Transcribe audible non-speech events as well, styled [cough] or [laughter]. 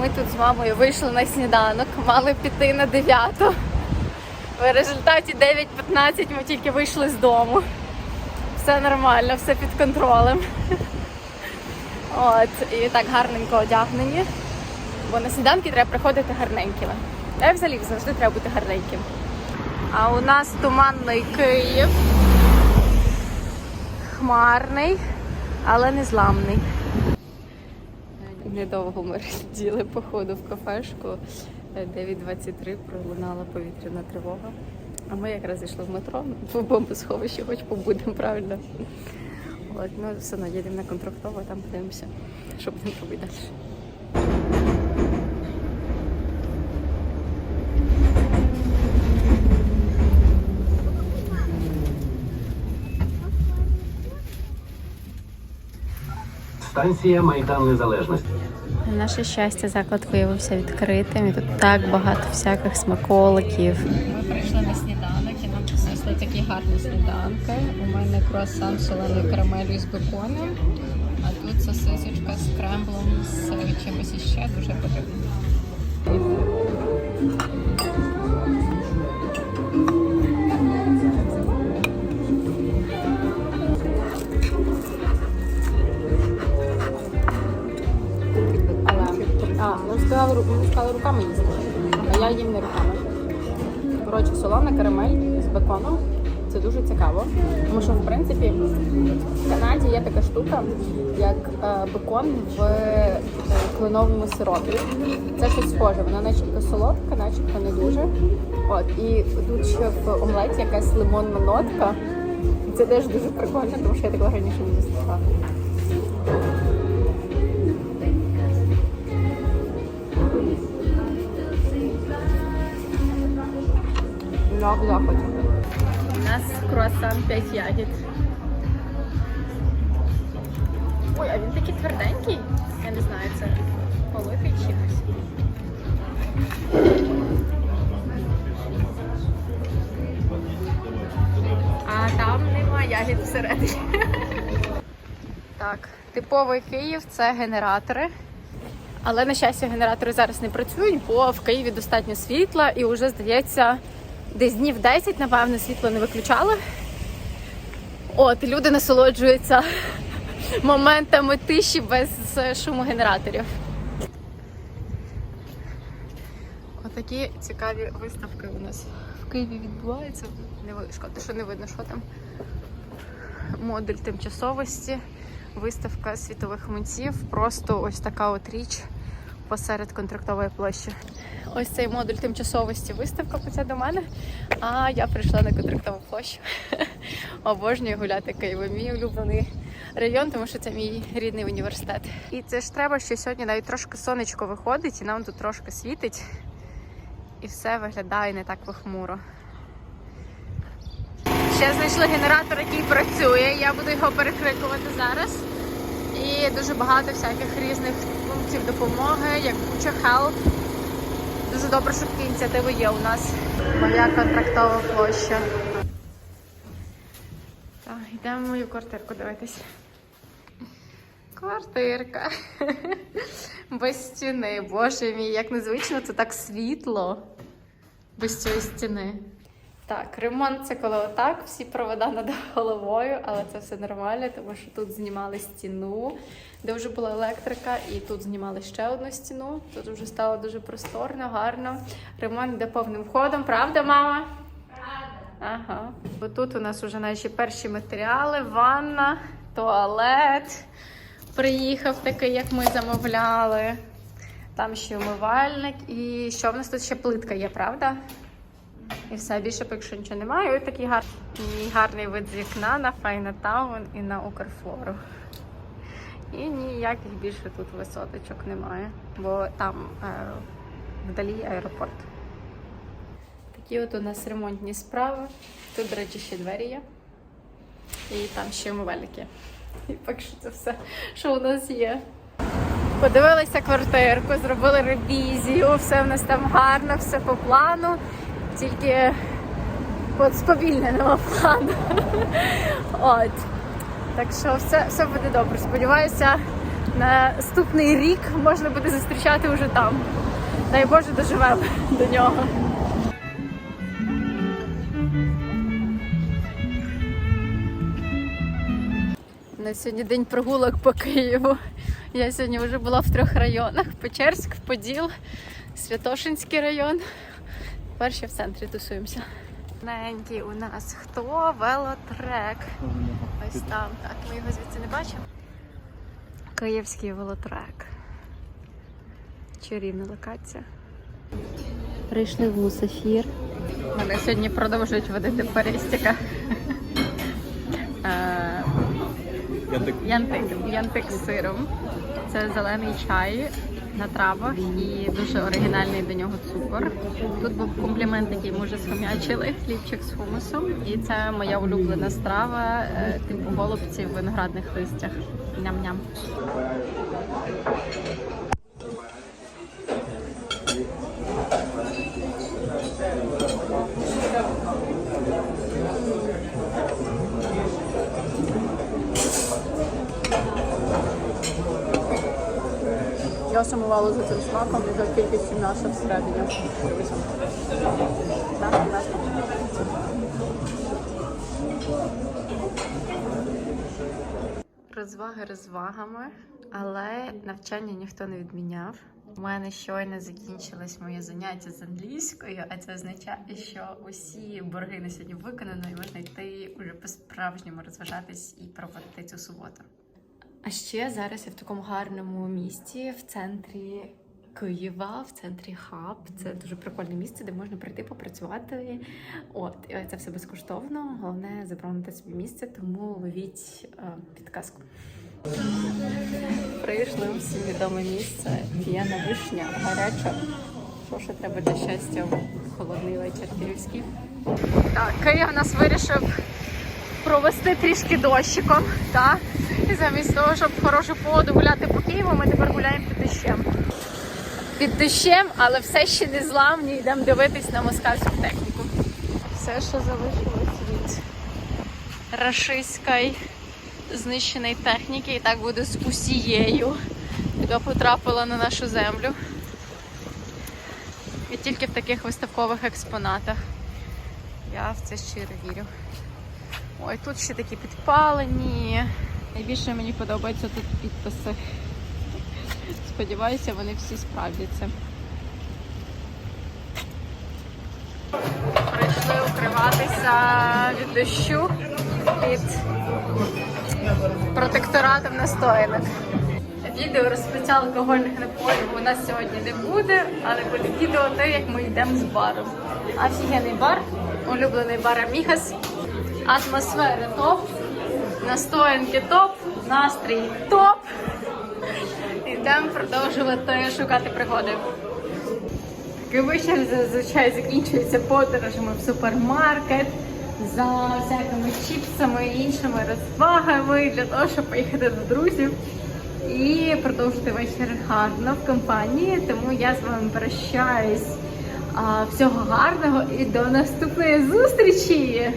Ми тут з мамою вийшли на сніданок, мали піти на 9. В результаті 9.15 ми тільки вийшли з дому. Все нормально, все під контролем. От, і так гарненько одягнені. Бо на сніданки треба приходити гарненькими. Й взагалі завжди треба бути гарненьким. А у нас туманний Київ. Хмарний, але не зламний. Недовго ми розділи походу в кафешку. 9.23 пролунала повітряна тривога. А ми якраз зайшли в метро в бомбосховищі, хоч побудемо, правильно. От, ну, все одно їдемо на контрактово, там подивимося, що будемо робити далі. Станція Майдан Незалежності. На наше щастя, заклад виявився відкритим. І тут так багато всяких смаколиків. Ми прийшли на сніданок і нам принесли такі гарні сніданки. У мене круасан з соленою карамелью з беконом, а тут сосисочка з кремблом з чимось іще дуже потрібно. Руками їсти, а я їм не руками. Коротше, солона карамель з беконом. Це дуже цікаво. Тому що, в принципі, в Канаді є така штука, як е, бекон в е, кленовому сиропі. Це щось схоже. Вона начебто солодка, начебто не дуже. От, і тут ще в омлеті якась лимонна нотка. Це теж дуже прикольно, тому що я такого раніше не зустрічала. Я в. У нас круасан 5 ягід. Ой, а він такий тверденький. Я не знаю, це политий чимось. А там нема ягід всередині. Так, типовий Київ це генератори. Але, на щастя, генератори зараз не працюють, бо в Києві достатньо світла і вже, здається, десь днів 10, напевно, світло не виключали. От, люди насолоджуються [laughs] моментами тиші без шуму генераторів. Отакі цікаві виставки у нас в Києві відбуваються. Не шкода, що не видно, що там. Модуль тимчасовості, виставка світових митців. Просто ось така от річ посеред контрактової площі. Ось цей модуль тимчасовості виставка поче до мене. А я прийшла на контрактову площу. [laughs] Обожнюю гуляти Києвом. Мій улюблений район, тому що це мій рідний університет. І це ж треба, що сьогодні навіть трошки сонечко виходить, і нам тут трошки світить. І все виглядає не так похмуро. Ще знайшли генератор, який працює. Я буду його перекрикувати зараз. І дуже багато всяких різних пунктів допомоги, як Буча Help. Дуже добре, що такі ініціативи є у нас. Моя контрактова площа. Так, йдемо в мою квартирку дивитись. Квартирка. Без стіни. Боже мій, як незвично, це так світло. Без цієї стіни. Так, ремонт це коли отак, всі провода над головою, але це все нормально, тому що тут знімали стіну, де вже була електрика, і тут знімали ще одну стіну. Тут вже стало дуже просторно, гарно. Ремонт йде повним ходом, правда, мама? Правда. Ага. Тут у нас вже наші перші матеріали: ванна, туалет. Приїхав такий, як ми замовляли. Там ще умивальник. І що в нас тут ще плитка є, правда? І все більше поки що нічого немає. Ось такий гар... мій гарний вид з вікна на Файнатаун і на Укрфлору. І ніяких більше тут висоточок немає, бо там е, вдалі аеропорт. Такі от у нас ремонтні справи. Тут, до речі, ще двері є. І там ще умивальник. І поки що це все, що у нас є. Подивилися квартирку, зробили ревізію, все в нас там гарно, все по плану, тільки от сповільненого плану. От. Так що все, все буде добре. Сподіваюся, наступний рік можна буде зустрічати вже там. Дай Боже, доживемо до нього. На сьогодні день прогулок по Києву. Я сьогодні вже була в трьох районах: Печерськ, Поділ, Святошинський район. Тепер ще в центрі тусуємося. Ненький у нас хто? Велотрек. Ось там. Так, ми його звідси не бачимо. Київський велотрек. Чарівна локація. Прийшли в Мусафір. Мене сьогодні продовжують водити Перестіка. Е, Янтик. Янтик з сиром. Це зелений чай на травах і дуже оригінальний до нього цукор. Тут був комплімент, який ми вже схом'ячили, хлібчик з хумусом. І це моя улюблена страва, е, типу голубці в виноградних листях. Ням-ням. Я сумувала за цим смаком і за кількістю м'яса всередині. Так. Розваги розвагами, але навчання ніхто не відміняв. У мене щойно закінчилось моє заняття з англійською, а це означає, що усі борги на сьогодні виконано і можна йти уже по-справжньому розважатись і проводити цю суботу. А ще зараз я в такому гарному місті в центрі Києва, в центрі хаб. Це дуже прикольне місце, де можна прийти попрацювати. От це все безкоштовно. Головне заборонити собі місце, тому ловіть е, підказку. Прийшли всім відоме місце. П'яна вишня, гаряча. Що ще треба для щастя в холодний вечір київський. Так, Київ нас вирішив провести трішки дощиком. Так? І замість того, щоб в хорошу погоду гуляти по Києву, ми тепер гуляємо під дощем. Під дощем, але все ще не зламні, йдемо дивитись на москальську техніку. Все, що залишилось від рашистської знищеної техніки, і так буде з усією, яка потрапила на нашу землю. І тільки в таких виставкових експонатах. Я в це щиро вірю. Ой, тут ще такі підпалені. Найбільше мені подобаються тут підписи. Сподіваюся, вони всі справдяться. Прийшли укриватися від дощу під протекторатом настоянок. Відео розпиття алкогольних напоїв у нас сьогодні не буде, але буде відео те, як ми йдемо з баром. Офігенний бар, улюблений бар Амігас. Атмосфера топ, настоянки топ, настрій топ. Йдемо продовжувати шукати пригоди. Такий вечір зазвичай закінчується подорожами в супермаркет за всякими чіпсами і іншими розвагами для того, щоб поїхати до друзів і продовжити вечір гарно в компанії. Тому я з вами прощаюсь. Всього гарного і до наступної зустрічі!